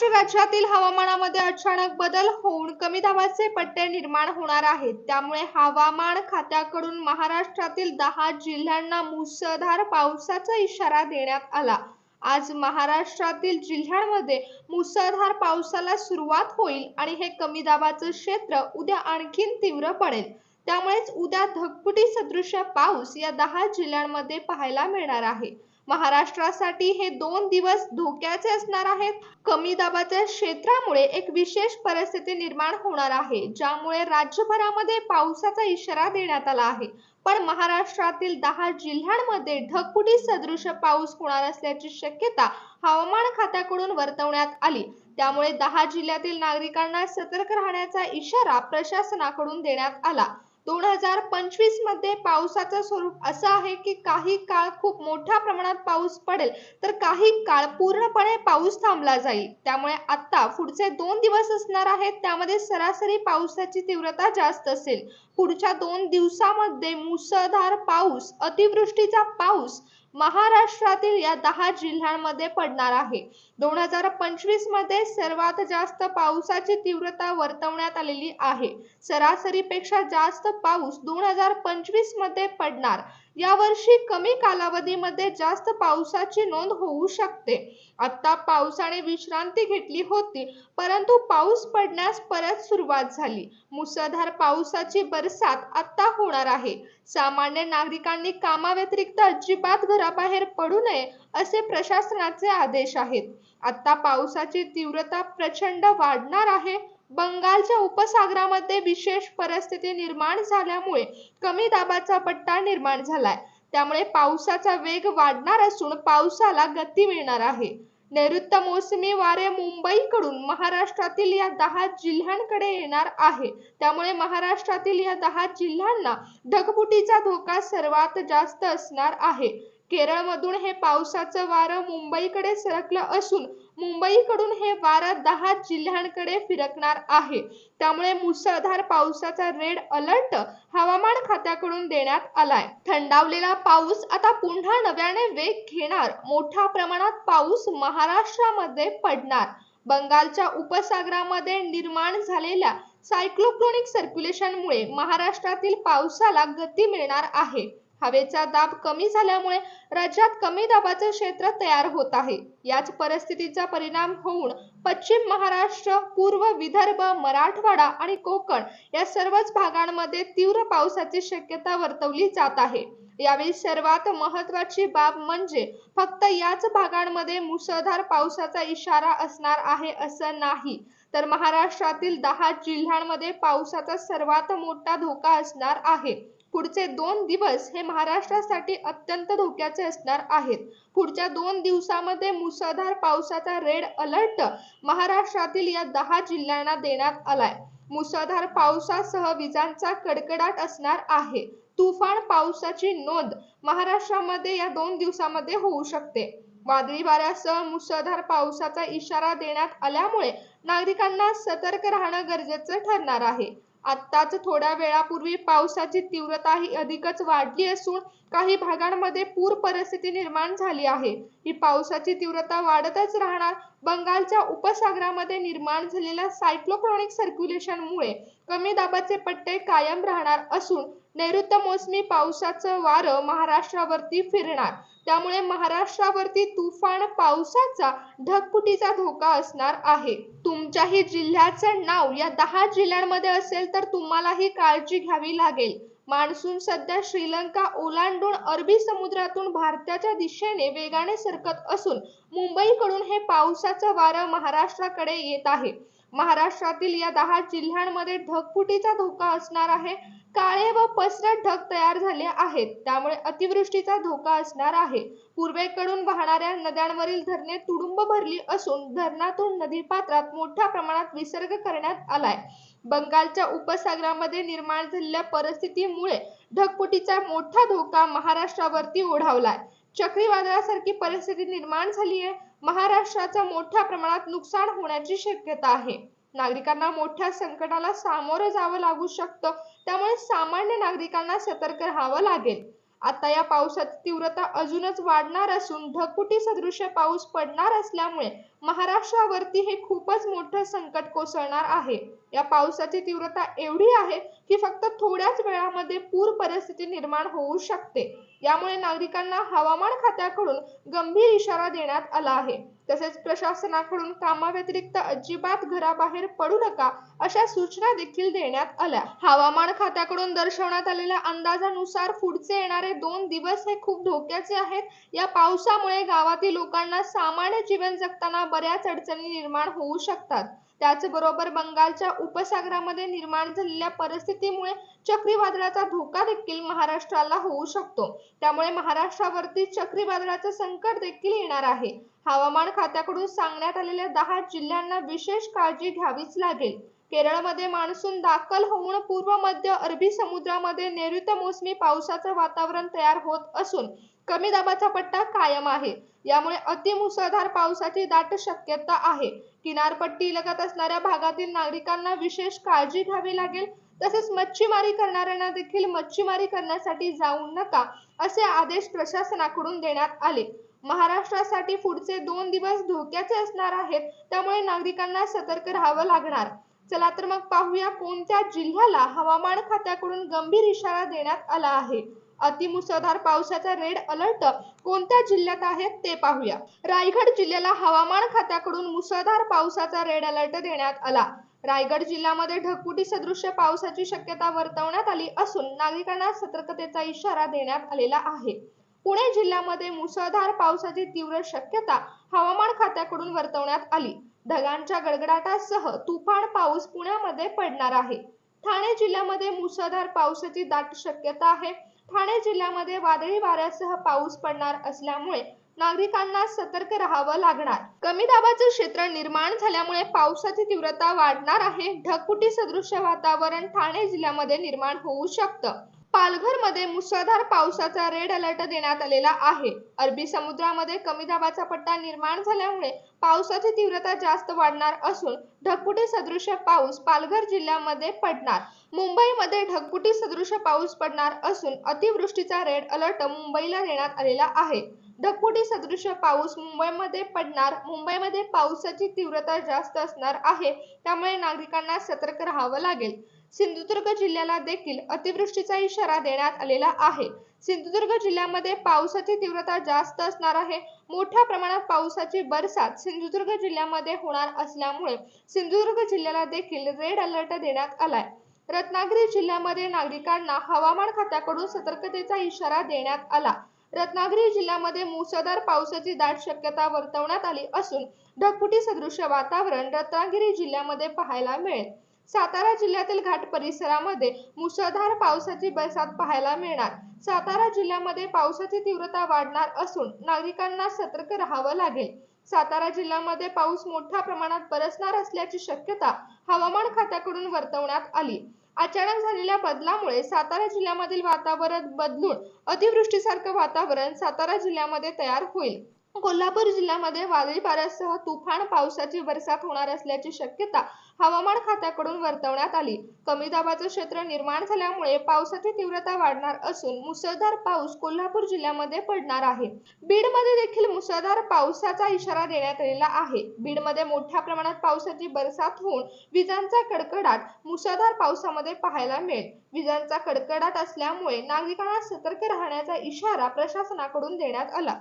महाराष्ट्र राज्यातील हवामानामध्ये अचानक बदल होऊन कमी दाबाचे पट्टे निर्माण होणार आहेत. त्यामुळे हवामान खात्याकडून महाराष्ट्रातील दहा जिल्ह्यांना मुसळधार पावसाचा इशारा देण्यात आला. आज महाराष्ट्रातील जिल्ह्यांमध्ये मुसळधार पावसाला सुरुवात होईल आणि हे कमी दाबाचं क्षेत्र उद्या आणखीन तीव्र पडेल. त्यामुळेच उद्या धकपुटी सदृश पाऊस या दहा जिल्ह्यांमध्ये पाहायला मिळणार आहे. महाराष्ट्रासाठी हे दोन दिवस धोक्याचे असणार आहेत. कमी दाबाच्या क्षेत्रामुळे एक विशेष परिस्थिती निर्माण होणार आहे ज्यामुळे राज्यभरामध्ये पावसाचा इशारा देण्यात आला आहे. पण महाराष्ट्रातील दहा जिल्ह्यांमध्ये ढगफुटी सदृश पाऊस होणार असल्याची शक्यता हवामान खात्याकडून वर्तवण्यात आली. त्यामुळे दहा जिल्ह्यातील नागरिकांना सतर्क राहण्याचा इशारा प्रशासनाकडून देण्यात आला. दोन हजार पंचवीसमध्ये पावसाचं स्वरूप असं आहे की काही काळ खूप मोठ्या प्रमाणात पाऊस पडेल तर काही काळ पूर्णपणे पाऊस थांबला जाईल. त्यामुळे आता पुढचे दोन दिवस असणार आहेत त्यामध्ये सरासरी पावसाची तीव्रता जास्त असेल. पुढच्या दोन दिवसामध्ये मुसळधार पाऊस अतिवृष्टीचा पाऊस महाराष्ट्रातील या दहा जिल्ह्यांमध्ये पडणार आहे. दोन हजार पंचवीसमध्ये सर्वात जास्त पावसाची तीव्रता वर्तवण्यात आलेली आहे. सरासरीपेक्षा जास्त पाऊस दोन हजार पंचवीसमध्ये पडणार. यावर्षी कमी कालावधीमध्ये जास्त पावसाची नोंद होऊ शकते. आता पावसाने विश्रांती घेतली होती परंतु पाऊस पडण्यास परत सुरुवात झाली. मुसळधार पावसाची बरसात आता होणार आहे. सामान्य नागरिकांनी कामाव्यतिरिक्त अजिबात घराबाहेर पडू नये असे प्रशासनाचे आदेश आहेत. आता पावसाची तीव्रता प्रचंड वाढणार आहे बंगालच्या उपसागरामध्ये विशेष परिस्थिती निर्माण झाल्यामुळे कमी दाबाचा पट्टा निर्माण झालाय. त्यामुळे पावसाचा वेग वाढणार असून पावसाला गती मिळणार आहे. नैऋत्य मोसमी वारे मुंबईकडून महाराष्ट्रातील या दहा जिल्ह्यांकडे येणार आहे. त्यामुळे महाराष्ट्रातील या दहा जिल्ह्यांना ढगफुटीचा धोका सर्वात जास्त असणार आहे. केरळमधून हे पावसाचं वारं मुंबईकडे सरकलं असून मुंबईकडून हे वारं दहा जिल्ह्यांकडे फिरकणार आहे. त्यामुळे मुसळधार पावसाचा रेड अलर्ट हवामान खात्याकडून देण्यात आलाय. थंडावलेला पाऊस आता पुन्हा नव्याने वेग घेणार. मोठ्या प्रमाणात पाऊस महाराष्ट्रामध्ये पडणार. बंगालच्या उपसागरामध्ये निर्माण झालेल्या सायक्लोक्रोनिक सर्क्युलेशनमुळे महाराष्ट्रातील पावसाला गती मिळणार आहे. हवेचा दाब कमी झाल्यामुळे राज्यात कमी दाबाचे क्षेत्र तयार होत आहे. याच परिस्थितीचा परिणाम होऊन पश्चिम महाराष्ट्र पूर्व विदर्भ मराठवाडा आणि कोकण या सर्वच भागांमध्ये तीव्र पावसाची शक्यता वर्तवली जात आहे. यावेळी सर्वात महत्वाची बाब म्हणजे फक्त याच भागांमध्ये मुसळधार पावसाचा इशारा असणार आहे असं नाही. तर महाराष्ट्रातील दहा जिल्ह्यांमध्ये पावसाचा सर्वात मोठा धोका असणार आहे. पुढचे दोन दिवस हे महाराष्ट्रासाठी अत्यंत धोक्याचे असणार आहेत. पुढच्या दोन दिवसामध्ये मुसळधार पावसाचा रेड अलर्ट महाराष्ट्रातील या दहा जिल्ह्यांना देण्यात आलाय. मुसळधार पावसासह विजांचा कडकडाट असणार आहे. तुफान पावसाची नोंद महाराष्ट्रामध्ये या दोन दिवसामध्ये होऊ शकते. वादळी वाऱ्यासह मुसळधार पावसाचा इशारा देण्यात आल्यामुळे नागरिकांना सतर्क राहणं गरजेचं ठरणार आहे. आत्ताच थोड्या वेळापूर्वी पावसाची तीव्रता ही अधिकच वाढली असून काही भागांमध्ये पूर परिस्थिती निर्माण झाली आहे. ही पावसाची तीव्रता वाढतच राहणार बंगालच्या उपसागरामध्ये निर्माण झालेल्या सायक्लोक्रॉनिक सर्क्युलेशनमुळे कमी दाबाचे पट्टे कायम राहणार असून नैऋत्य मोसमी पावसाचं वारं महाराष्ट्रावरती फिरणार. त्यामुळे महाराष्ट्रावरती तुफान पावसाचा ढगफुटीचा धोका असणार आहे. तुमच्याही जिल्ह्याचं नाव या दहा जिल्ह्यांमध्ये असेल तर तुम्हालाही काळजी घ्यावी लागेल. मान्सून सध्या श्रीलंका ओलांडून अरबी समुद्रातून भारताच्या दिशेने वेगाने सरकत असून मुंबईकडून हे पावसाचं वारं महाराष्ट्राकडे येत आहे. महाराष्ट्रातील या दहा जिल्ह्यांमध्ये ढगफुटीचा धोका असणार आहे. काळे व पसरट ढग तयार झाले आहेत. त्यामुळे अतिवृष्टीचा धोका असणार आहे. पूर्वेकडून वाहणाऱ्या नद्यांवरील धरणे तुडुंब भरली असून धरणातून नदीपात्रात मोठ्या प्रमाणात विसर्ग करण्यात आलाय. बंगालच्या उपसागरामध्ये निर्माण झालेल्या परिस्थितीमुळे ढगफुटीचा मोठा धोका महाराष्ट्रावरती ओढावलाय. चक्रीवादळासारखी परिस्थिती निर्माण झाली आहे महाराष्ट्राचं मोठ्या प्रमाणात नुकसान होण्याची शक्यता आहे. नागरिकांना मोठ्या संकटाला सामोरं जावं लागू शकतं. त्यामुळे सामान्य नागरिकांना सतर्क राहावं लागेल. आता या पावसाची तीव्रता अजूनच वाढणार असून ढगफुटी सदृश पाऊस पडणार असल्यामुळे महाराष्ट्रावरती हे खूपच मोठं संकट कोसळणार आहे. या पावसाची तीव्रता एवढी आहे की फक्त थोड्याच वेळामध्ये पूर परिस्थिती निर्माण होऊ शकते. यामुळे नागरिकांना हवामान खात्याकडून गंभीर इशारा देण्यात आला आहे. तसेच प्रशासनाकडून कामाव्यतिरिक्त अजिबात घराबाहेर पडू नका अशा सूचना देखील देण्यात आल्या. हवामान खात्याकडून दर्शवण्यात आलेल्या अंदाजानुसार पुढचे येणारे दोन दिवस हे खूप धोक्याचे आहेत. या पावसामुळे गावातील लोकांना सामान्य जीवन जगताना बऱ्याच अडचणी निर्माण होऊ शकतात. त्याचबरोबर बंगालच्या उपसागरामध्ये निर्माण झालेल्या परिस्थितीमुळे चक्रीवादळाचा धोका देखील महाराष्ट्राला होऊ शकतो. त्यामुळे महाराष्ट्रावरती चक्रीवादळाचं संकट देखील येणार आहे. हवामान खात्याकडून सांगण्यात आलेल्या दहा जिल्ह्यांना विशेष काळजी घ्यावीच लागेल. केरळमध्ये मान्सून दाखल होऊन पूर्व मध्य अरबी समुद्रामध्ये नैऋत्य मोसमी पावसाचं वातावरण तयार होत असून कमी दाबाचा पट्टा कायम आहे. यामुळे अतिमुसळधार पावसाची दाट शक्यता आहे. किनारपट्टी लगत असणाऱ्या भागातील नागरिकांना विशेष काळजी घ्यावी लागेल. तसेच मच्छीमारी करणाऱ्यांना देखील मच्छीमारी करण्यासाठी जाऊ नका असे आदेश प्रशासनाकडून देण्यात आले. महाराष्ट्रासाठी पुढचे दोन दिवस धोक्याचे असणार आहेत त्यामुळे नागरिकांना सतर्क राहावं लागणार. चला तर मग पाहूया कोणत्या जिल्ह्याला हवामान खात्याकडून गंभीर इशारा देण्यात आला आहे. अतिमुसळधार पावसाचा रेड अलर्ट कोणत्या जिल्ह्यात आहे ते पाहूया. रायगड जिल्ह्याला हवामान खात्याकडून मुसळधार पावसाचा रेड अलर्ट देण्यात आला. रायगड जिल्ह्यामध्ये ढगफुटी सदृश्य पावसाची शक्यता वर्तवण्यात आली असून नागरिकांना सतर्कतेचा इशारा देण्यात आलेला आहे. पुणे जिल्ह्यामध्ये मुसळधार पावसाची तीव्र शक्यता हवामान खात्याकडून वर्तवण्यात आली. ढगांच्या गडगडाटासह तुफान पाऊस पुण्यामध्ये पडणार आहे. ठाणे जिल्ह्यामध्ये मुसळधार पावसाची दाट शक्यता आहे. ठाणे जिल्ह्यामध्ये वादळी वाऱ्यासह पाऊस पडणार असल्यामुळे नागरिकांना सतर्क राहावं लागणार. कमी दाबाचं क्षेत्र निर्माण झाल्यामुळे पावसाची तीव्रता वाढणार आहे. ढगफुटी सदृश्य वातावरण ठाणे जिल्ह्यामध्ये निर्माण होऊ शकतं. पालघरमध्ये मुसळधार पावसाचा रेड अलर्ट देण्यात आलेला आहे. अरबी समुद्रामध्ये कमी दाबाचा पट्टा निर्माण झाल्यामुळे पावसाची तीव्रता जास्त वाढणार असून ढगफुटी सदृश्य पाऊस पालघर जिल्ह्यामध्ये पडणार. मुंबईमध्ये ढगफुटी सदृश पाऊस पडणार असून अतिवृष्टीचा रेड अलर्ट मुंबईला देण्यात आलेला आहे. ढगफुटी सदृश पाऊस मुंबईमध्ये पडणार. मुंबईमध्ये पावसाची तीव्रता जास्त असणार आहे. त्यामुळे नागरिकांना सतर्क राहावं लागेल. सिंधुदुर्ग जिल्ह्याला देखील अतिवृष्टीचा इशारा देण्यात आलेला आहे. सिंधुदुर्ग जिल्ह्यामध्ये पावसाची तीव्रता जास्त असणार आहे. मोठ्या प्रमाणात पावसाची बरसात सिंधुदुर्ग जिल्ह्यामध्ये होणार असल्यामुळे सिंधुदुर्ग जिल्ह्याला देखील रेड अलर्ट देण्यात आलाय. रत्नागिरी जिल्ह्यामध्ये नागरिकांना हवामान खात्याकडून सतर्कतेचा इशारा देण्यात आला. रत्नागिरी जिल्ह्यामध्ये मुसळधार पावसाची दाट शक्यता वर्तवण्यात आली असून ढगफुटी सदृश्य वातावरण रत्नागिरी जिल्ह्यामध्ये पाहायला मिळेल. सातारा जिल्ह्यातील घाट परिसरामध्ये मुसळधार पावसाची बरसात पाहायला मिळणार. सातारा जिल्ह्यामध्ये पावसाची तीव्रता वाढणार असून नागरिकांना सतर्क राहावं लागेल. सातारा जिल्ह्यामध्ये पाऊस मोठ्या प्रमाणात बरसणार असल्याची शक्यता हवामान खात्याकडून वर्तवण्यात आली. अचानक झालेल्या बदलामुळे सातारा जिल्ह्यामधील वातावरण बदलून अतिवृष्टीसारखं वातावरण सातारा जिल्ह्यामध्ये तयार होईल. कोल्हापूर जिल्ह्यामध्ये वादळी वाऱ्यासह तुफान पावसाची बरसात होणार असल्याची शक्यता हवामान खात्याकडून वर्तवण्यात आली. कमी दाबाचं क्षेत्र निर्माण झाल्यामुळे पावसाची तीव्रता वाढणार असून मुसळधार पाऊस कोल्हापूर जिल्ह्यामध्ये पडणार आहे. बीडमध्ये देखील मुसळधार पावसाचा इशारा देण्यात आलेला आहे. बीडमध्ये मोठ्या प्रमाणात पावसाची बरसात होऊन विजांचा कडकडाट मुसळधार पावसामध्ये पाहायला मिळेल. विजांचा कडकडाट असल्यामुळे नागरिकांना सतर्क राहण्याचा इशारा प्रशासनाकडून देण्यात आला.